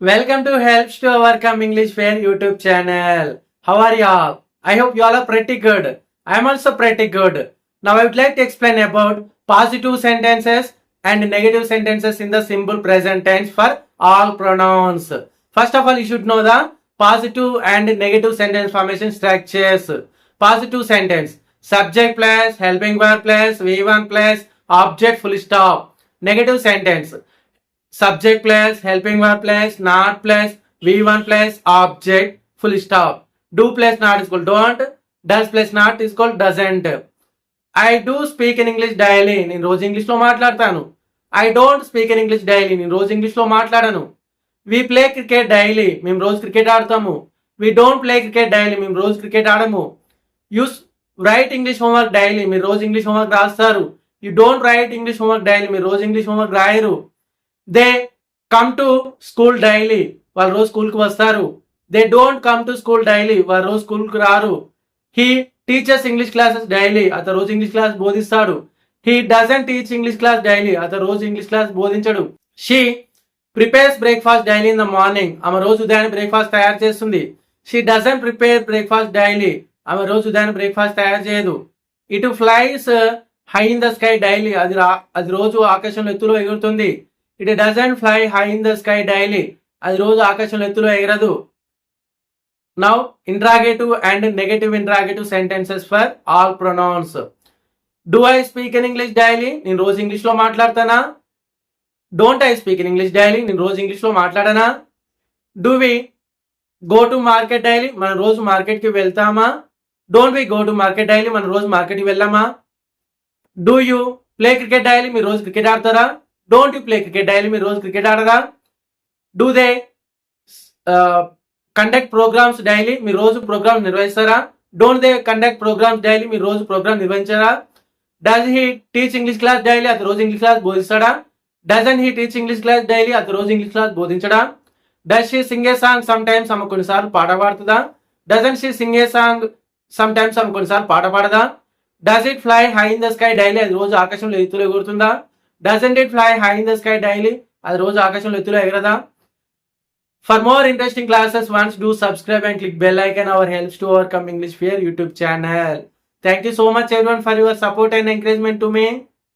Welcome to Helps to Overcome English Fair YouTube channel. How are you all? I hope you all are pretty good. I am also pretty good. Now I would like to explain about positive sentences and negative sentences in the simple present tense for all pronouns. First of all, you should know the positive and negative sentence formation structures. Positive sentence subject plus helping verb plus V1 plus object full stop. Negative sentence subject plus helping verb plus not plus v1 plus object full stop. Do plus not is called don't. Does plus not is called doesn't. I do speak in English daily నేను రోజు ఇంగ్లీష్లో మాట్లాడతాను. I don't speak in English daily నేను రోజు ఇంగ్లీష్లో మాట్లాడను. We play cricket daily మేము రోజు క్రికెట్ ఆడతాము. We don't play cricket daily మేము రోజు cricket ఆడము. Use write English homework daily మీరు రోజు ఇంగ్లీష్ హోంవర్క్ రాస్తారు. You don't write English homework daily మీరు రోజు ఇంగ్లీష్ హోంవర్క్ రాయరు. They come to school daily వాళ్ళు రోజు స్కూల్కి వస్తారు. They don't come to school daily వాళ్ళు రోజు స్కూల్కి రారు. He teachers English classes daily అతను రోజు English class బోధిస్తాడు. He doesn't teach English class daily అతను రోజు English class బోధించడు. She prepares breakfast daily in the morning ఆమె రోజు ఉదయాన్నే బ్రేక్ఫాస్ట్ తయారు చేస్తుంది. She doesn't prepare breakfast daily ఆమె రోజు ఉదయాన్నే బ్రేక్ఫాస్ట్ తయారు చేయదు. It flies high in the sky daily అది రా- అది రోజు ఆకాశంలో ఎత్తులో ఎగురుతుంది. It doesn't fly high in the sky daily అది రోజు ఆకాశంలో ఎత్తులో ఎగరదు. Now interrogative and negative interrogative sentences for all pronouns do I speak in English daily నేను రోజు ఇంగ్లీష్లో మాట్లాడతానా? Don't I speak in English daily నేను రోజు ఇంగ్లీష్లో మాట్లాడనా? Do we go to market daily మనం రోజు మార్కెట్కి వెళ్తామా? Don't we go to market daily మనం రోజు మార్కెట్కి వెళ్ళామా? Do you play cricket daily మీరు రోజు క్రికెట్ ఆడతారా? Don't you play cricket daily మీరు రోజు క్రికెట్ ఆడరా? Do they conduct programs daily మీరు రోజు programme నిర్వహిస్తారా? Don't they conduct programs daily మీరు రోజు programme నిర్వహించారా? Does he teach English class daily అతను రోజు English class బోధిస్తాడా? Doesn't he teach English class daily అతను రోజు English class బోధించడా? Does she sing a song sometimes ఆమె కొన్నిసార్లు పాట పాడుతుందా? Doesn't she sing a song sometimes ఆమె కొన్నిసార్లు పాట పాడదా? Does it fly high in the sky daily అది రోజు ఆకాశంలో ఎత్తులో ఎగురుతుందా? Doesn't it fly high in the sky daily అది రోజు ఆకాశంలో ఎత్తులో ఎగరదా? For more interesting classes once do subscribe and click bell icon our helps to overcome English fear YouTube channel thank you so much everyone for your support and encouragement to me